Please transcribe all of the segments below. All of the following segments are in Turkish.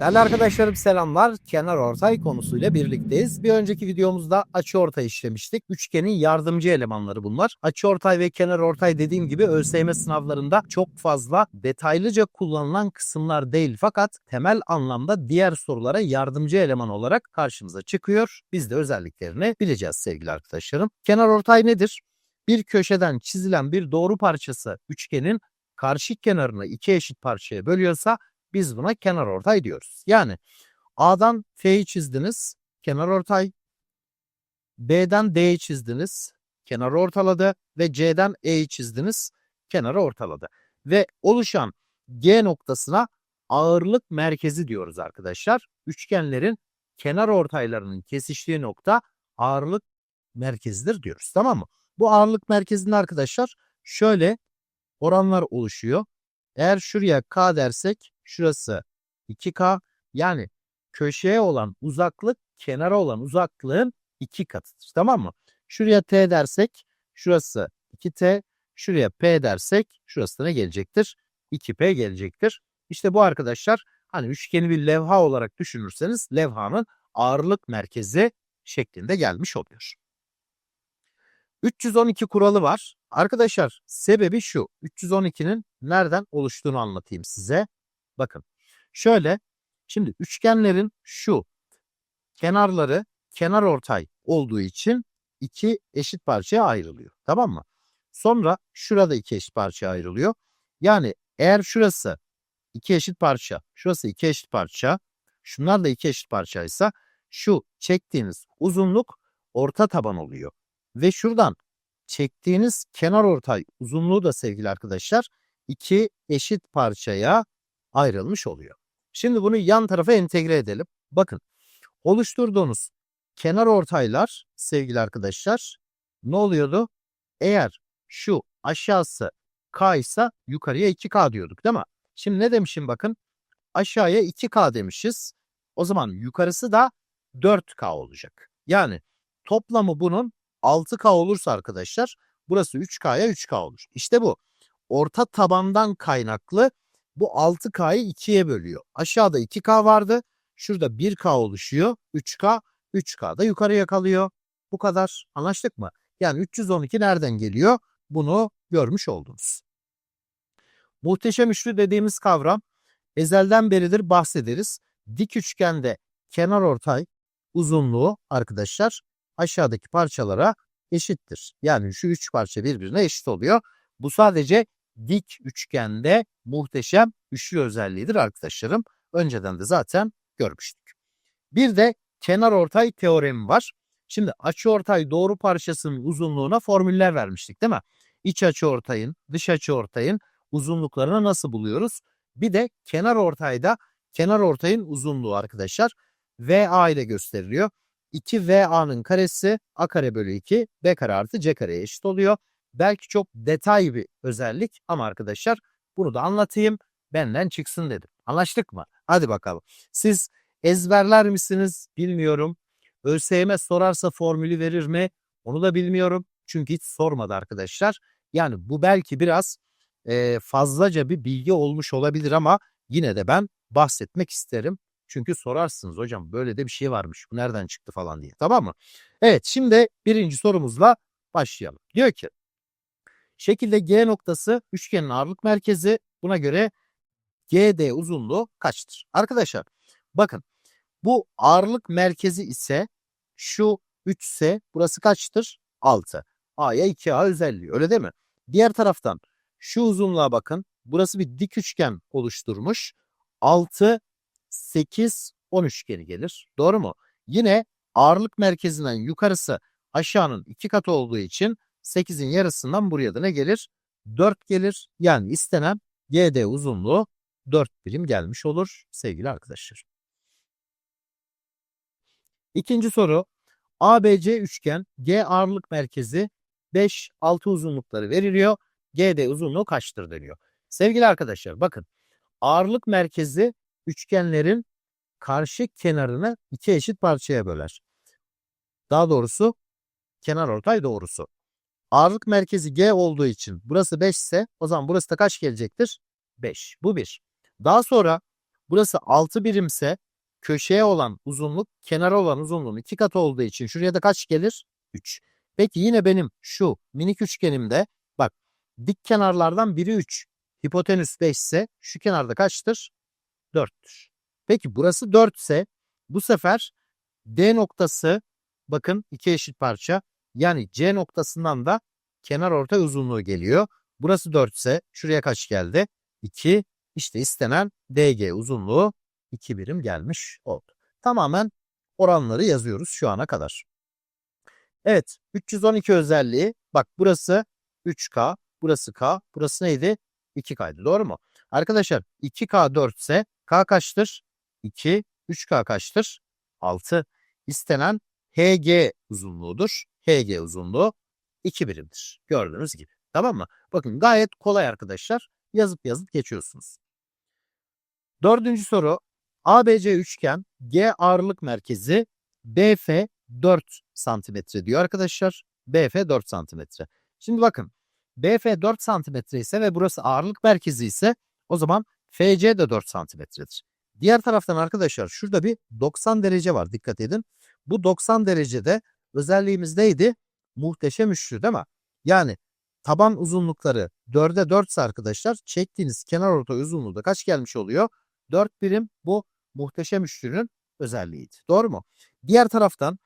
Değerli arkadaşlarım selamlar. Kenar ortay konusuyla birlikteyiz. Bir önceki videomuzda açı ortay işlemiştik. Üçgenin yardımcı elemanları bunlar. Açı ortay ve kenar ortay dediğim gibi ÖSYM sınavlarında çok fazla detaylıca kullanılan kısımlar değil. Fakat temel anlamda diğer sorulara yardımcı eleman olarak karşımıza çıkıyor. Biz de özelliklerini bileceğiz sevgili arkadaşlarım. Kenar ortay nedir? Bir köşeden çizilen bir doğru parçası üçgenin karşı kenarını iki eşit parçaya bölüyorsa biz buna kenar ortay diyoruz. Yani A'dan F'yi çizdiniz, kenar ortay. B'den D'yi çizdiniz, kenar ortaladı ve C'den E'yi çizdiniz, kenarı ortaladı. Ve oluşan G noktasına ağırlık merkezi diyoruz arkadaşlar. Üçgenlerin kenar ortaylarının kesiştiği nokta ağırlık merkezidir diyoruz. Tamam mı? Bu ağırlık merkezinde arkadaşlar şöyle oranlar oluşuyor. Eğer şuraya K dersek şurası 2K yani köşeye olan uzaklık kenara olan uzaklığın 2 katıdır. Tamam mı? Şuraya T dersek şurası 2T, şuraya P dersek şurası da ne gelecektir? 2P gelecektir. İşte bu arkadaşlar hani üçgeni bir levha olarak düşünürseniz levhanın ağırlık merkezi şeklinde gelmiş oluyor. 312 kuralı var. Arkadaşlar sebebi şu. 312'nin nereden oluştuğunu anlatayım size. Bakın. Şöyle. Şimdi üçgenlerin şu kenarları kenar ortay olduğu için iki eşit parçaya ayrılıyor. Tamam mı? Sonra şurada iki eşit parçaya ayrılıyor. Yani eğer şurası iki eşit parça, şurası iki eşit parça, şunlar da iki eşit parçaysa şu çektiğiniz uzunluk orta taban oluyor. Ve şuradan çektiğiniz kenar ortay uzunluğu da sevgili arkadaşlar iki eşit parçaya ayrılmış oluyor. Şimdi bunu yan tarafa entegre edelim. Bakın oluşturduğunuz kenar ortaylar sevgili arkadaşlar ne oluyordu? Eğer şu aşağısı k ise yukarıya 2k diyorduk değil mi? Şimdi ne demişim bakın aşağıya 2k demişiz. O zaman yukarısı da 4k olacak. Yani toplamı bunun 6K olursa arkadaşlar burası 3K'ya 3K olur. İşte bu. Orta tabandan kaynaklı bu 6K'yı 2'ye bölüyor. Aşağıda 2K vardı. Şurada 1K oluşuyor. 3K. 3K da yukarıya kalıyor. Bu kadar. Anlaştık mı? Yani 312 nereden geliyor? Bunu görmüş oldunuz. Muhteşem üçlü dediğimiz kavram ezelden beridir bahsederiz. Dik üçgende kenar ortay uzunluğu arkadaşlar aşağıdaki parçalara eşittir. Yani şu üç parça birbirine eşit oluyor. Bu sadece dik üçgende muhteşem üçlü özelliğidir arkadaşlarım. Önceden de zaten görmüştük. Bir de kenar ortay teoremi var. Şimdi açı ortay doğru parçasının uzunluğuna formüller vermiştik değil mi? İç açı ortayın, dış açı ortayın uzunluklarını nasıl buluyoruz? Bir de kenar ortayda kenar ortayın uzunluğu arkadaşlar VA ile gösteriliyor. 2VA'nın karesi A kare bölü 2 B kare artı C kareye eşit oluyor. Belki çok detay bir özellik ama arkadaşlar bunu da anlatayım benden çıksın dedim. Anlaştık mı? Hadi bakalım. Siz ezberler misiniz bilmiyorum. ÖSYM sorarsa formülü verir mi? Onu da bilmiyorum. Çünkü hiç sormadı arkadaşlar. Yani bu belki biraz e, fazlaca bir bilgi olmuş olabilir ama yine de ben bahsetmek isterim. Çünkü sorarsınız hocam böyle de bir şey varmış. Bu nereden çıktı falan diye. Tamam mı? Evet şimdi birinci sorumuzla başlayalım. Diyor ki şekilde G noktası üçgenin ağırlık merkezi buna göre GD uzunluğu kaçtır? Arkadaşlar bakın bu ağırlık merkezi ise şu 3 ise burası kaçtır? 6. A'ya 2A özelliği öyle değil mi? Diğer taraftan şu uzunluğa bakın. Burası bir dik üçgen oluşturmuş. 6 8, 10 üçgeni gelir. Doğru mu? Yine ağırlık merkezinden yukarısı aşağının iki katı olduğu için 8'in yarısından buraya da ne gelir? 4 gelir. Yani istenen GD uzunluğu 4 birim gelmiş olur sevgili arkadaşlar. İkinci soru. ABC üçgen G ağırlık merkezi 5, 6 uzunlukları veriliyor. GD uzunluğu kaçtır deniyor. Sevgili arkadaşlar bakın ağırlık merkezi üçgenlerin karşı kenarını iki eşit parçaya böler. Daha doğrusu kenar ortay doğrusu. Ağırlık merkezi G olduğu için burası 5 ise o zaman burası da kaç gelecektir? 5. Bu bir. Daha sonra burası 6 birimse köşeye olan uzunluk kenara olan uzunluğun iki katı olduğu için şuraya da kaç gelir? 3. Peki yine benim şu minik üçgenimde bak dik kenarlardan biri 3. Hipotenüs 5 ise şu kenarda kaçtır? 4'tür. Peki burası 4 ise bu sefer D noktası bakın iki eşit parça yani C noktasından da kenar ortay uzunluğu geliyor. Burası 4 ise şuraya kaç geldi? 2. İşte istenen DG uzunluğu 2 birim gelmiş oldu. Tamamen oranları yazıyoruz şu ana kadar. Evet 312 özelliği bak burası 3K, burası K, burası neydi? 2K'ydı doğru mu? Arkadaşlar 2K 4 ise K kaçtır? 2, 3K kaçtır? 6. İstenen HG uzunluğudur. HG uzunluğu 2 birimdir. Gördüğünüz gibi. Tamam mı? Bakın gayet kolay arkadaşlar. Yazıp yazıp geçiyorsunuz. Dördüncü soru. ABC üçgen G ağırlık merkezi BF 4 santimetre diyor arkadaşlar. BF 4 santimetre. Şimdi bakın BF 4 santimetre ise ve burası ağırlık merkezi ise o zaman FC de 4 santimetredir. Diğer taraftan arkadaşlar şurada bir 90 derece var dikkat edin. Bu 90 derecede özelliğimiz neydi? Muhteşem üçlü değil mi? Yani taban uzunlukları 4'e 4 ise arkadaşlar çektiğiniz kenar orta uzunluğu da kaç gelmiş oluyor? 4 birim bu muhteşem üçlünün özelliğiydi. Doğru mu? Diğer taraftan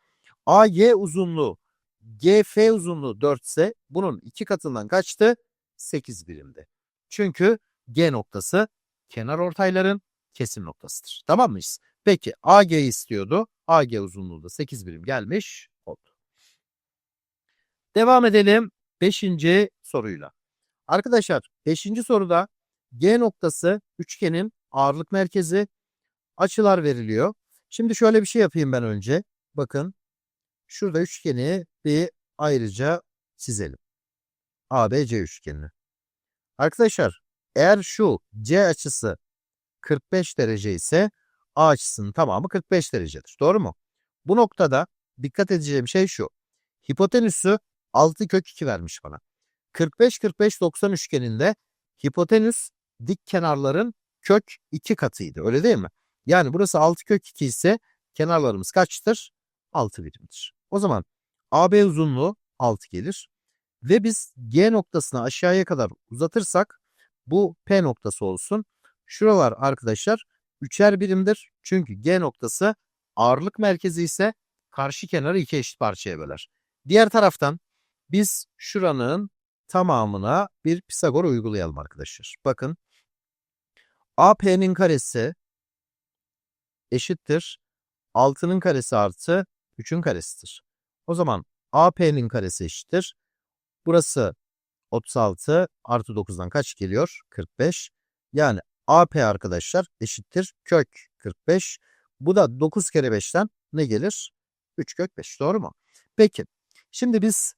AG uzunluğu GF uzunluğu 4 ise bunun iki katından kaçtı? 8 birimdi. Çünkü G noktası kenar ortayların kesim noktasıdır. Tamam mıyız? Peki AG istiyordu. AG uzunluğu da 8 birim gelmiş. Devam edelim 5. soruyla. Arkadaşlar 5. soruda G noktası üçgenin ağırlık merkezi açılar veriliyor. Şimdi şöyle bir şey yapayım ben önce. Bakın şurada üçgeni bir ayrıca çizelim. ABC üçgenini. Arkadaşlar eğer şu C açısı 45 derece ise A açısının tamamı 45 derecedir. Doğru mu? Bu noktada dikkat edeceğim şey şu. Hipotenüsü 6 kök 2 vermiş bana. 45-45-90 üçgeninde hipotenüs dik kenarların kök 2 katıydı. Öyle değil mi? Yani burası 6 kök 2 ise kenarlarımız kaçtır? 6 birimdir. O zaman AB uzunluğu 6 gelir. Ve biz G noktasını aşağıya kadar uzatırsak bu P noktası olsun. Şuralar arkadaşlar üçer birimdir. Çünkü G noktası ağırlık merkezi ise karşı kenarı iki eşit parçaya böler. Diğer taraftan biz şuranın tamamına bir Pisagor uygulayalım arkadaşlar. Bakın AP'nin karesi eşittir 6'nın karesi artı 3'ün karesidir. O zaman AP'nin karesi eşittir. Burası 36 artı 9'dan kaç geliyor? 45. Yani AP arkadaşlar eşittir kök 45. Bu da 9 kere 5'ten ne gelir? 3 kök 5 doğru mu? Peki şimdi biz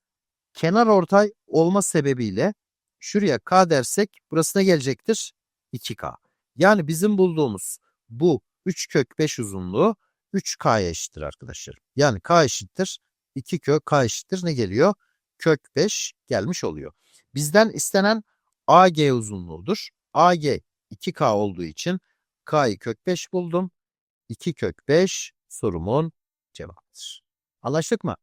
kenar ortay olma sebebiyle şuraya k dersek burası ne gelecektir? 2k. Yani bizim bulduğumuz bu 3 kök 5 uzunluğu 3k'ya eşittir arkadaşlar. Yani k eşittir 2 kök k eşittir ne geliyor? Kök 5 gelmiş oluyor. Bizden istenen AG uzunluğudur. AG 2K olduğu için K'yı kök 5 buldum. 2 kök 5 sorumun cevabıdır. Anlaştık mı?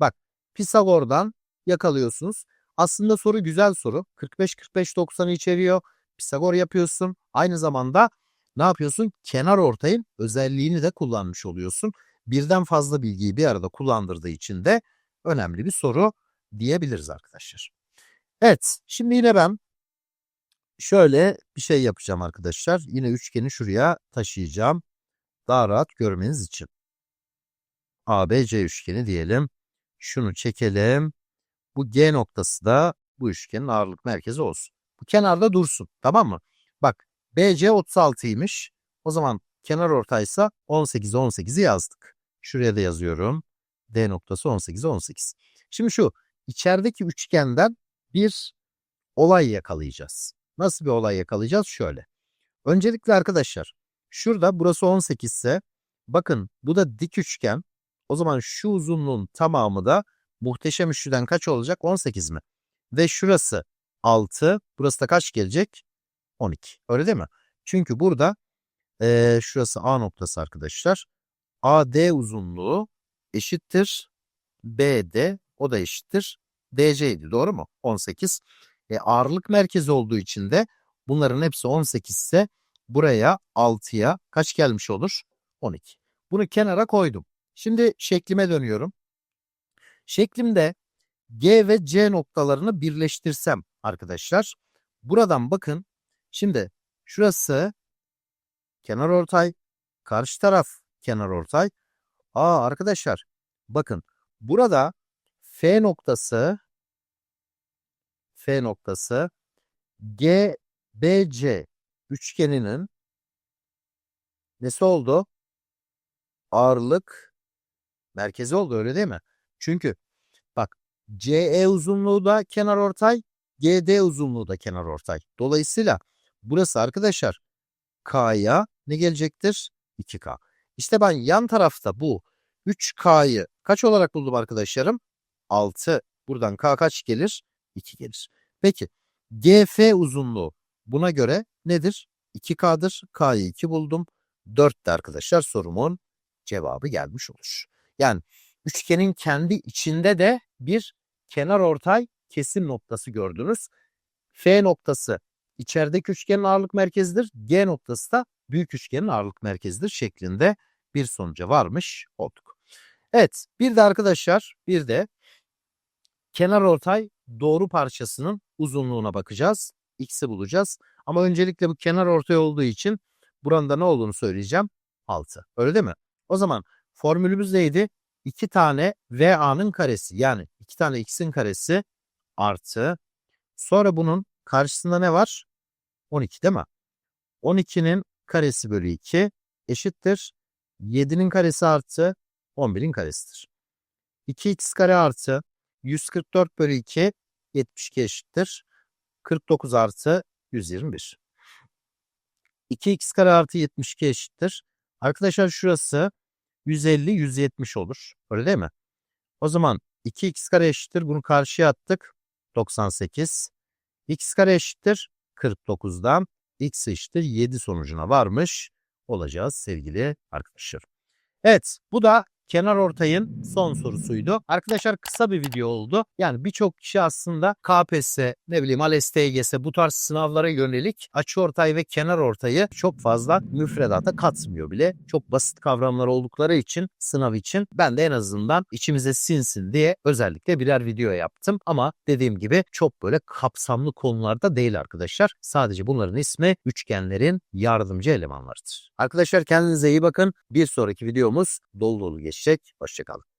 Bak Pisagor'dan yakalıyorsunuz. Aslında soru güzel soru. 45-45-90'ı içeriyor. Pisagor yapıyorsun. Aynı zamanda ne yapıyorsun? Kenar ortayın özelliğini de kullanmış oluyorsun. Birden fazla bilgiyi bir arada kullandırdığı için de önemli bir soru diyebiliriz arkadaşlar. Evet, şimdi yine ben şöyle bir şey yapacağım arkadaşlar. Yine üçgeni şuraya taşıyacağım. Daha rahat görmeniz için. ABC üçgeni diyelim. Şunu çekelim. Bu G noktası da bu üçgenin ağırlık merkezi olsun. Bu kenarda dursun. Tamam mı? Bak BC 36'ymış. O zaman kenar ortaysa 18 18'i yazdık. Şuraya da yazıyorum. D noktası 18 18. Şimdi şu içerideki üçgenden bir olay yakalayacağız. Nasıl bir olay yakalayacağız? Şöyle. Öncelikle arkadaşlar şurada burası 18 ise bakın bu da dik üçgen. O zaman şu uzunluğun tamamı da muhteşem üçlüden kaç olacak? 18 mi? Ve şurası 6. Burası da kaç gelecek? 12. Öyle değil mi? Çünkü burada Ee, şurası A noktası arkadaşlar. AD uzunluğu eşittir BD o da eşittir DC'ydi doğru mu? 18. E, ağırlık merkezi olduğu için de bunların hepsi 18 ise buraya 6'ya kaç gelmiş olur? 12. Bunu kenara koydum. Şimdi şeklime dönüyorum. Şeklimde G ve C noktalarını birleştirsem arkadaşlar. Buradan bakın. Şimdi şurası kenar ortay. Karşı taraf kenar ortay. Aa arkadaşlar bakın burada F noktası F noktası GBC üçgeninin nesi oldu? Ağırlık merkezi oldu öyle değil mi? Çünkü bak CE uzunluğu da kenar ortay, GD uzunluğu da kenar ortay. Dolayısıyla burası arkadaşlar K'ya ne gelecektir? 2K. İşte ben yan tarafta bu 3K'yı kaç olarak buldum arkadaşlarım? 6. Buradan K kaç gelir? 2 gelir. Peki GF uzunluğu buna göre nedir? 2K'dır. K'yı 2 buldum. 4 de arkadaşlar sorumun cevabı gelmiş olur. Yani üçgenin kendi içinde de bir kenar ortay kesim noktası gördünüz. F noktası içerideki üçgenin ağırlık merkezidir. G noktası da büyük üçgenin ağırlık merkezidir şeklinde bir sonuca varmış olduk. Evet bir de arkadaşlar bir de kenar ortay doğru parçasının uzunluğuna bakacağız. X'i bulacağız. Ama öncelikle bu kenar ortay olduğu için buranın ne olduğunu söyleyeceğim. 6. Öyle değil mi? O zaman formülümüz neydi? 2 tane VA'nın karesi yani 2 tane X'in karesi artı. Sonra bunun karşısında ne var? 12 değil mi? 12'nin karesi bölü 2 eşittir. 7'nin karesi artı 11'in karesidir. 2x kare artı 144 bölü 2 72 eşittir. 49 artı 121. 2x kare artı 72 eşittir. Arkadaşlar şurası 150 170 olur. Öyle değil mi? O zaman 2x kare eşittir. Bunu karşıya attık. 98. x kare eşittir. 49'dan x eşittir 7 sonucuna varmış olacağız sevgili arkadaşlar. Evet bu da kenar ortayın son sorusuydu. Arkadaşlar kısa bir video oldu. Yani birçok kişi aslında KPSS, ne bileyim ALES, TGS bu tarz sınavlara yönelik açı ortay ve kenar ortayı çok fazla müfredata katmıyor bile. Çok basit kavramlar oldukları için sınav için ben de en azından içimize sinsin diye özellikle birer video yaptım. Ama dediğim gibi çok böyle kapsamlı konularda değil arkadaşlar. Sadece bunların ismi üçgenlerin yardımcı elemanlarıdır. Arkadaşlar kendinize iyi bakın. Bir sonraki videomuz dolu dolu geçecek. Hoşçakalın.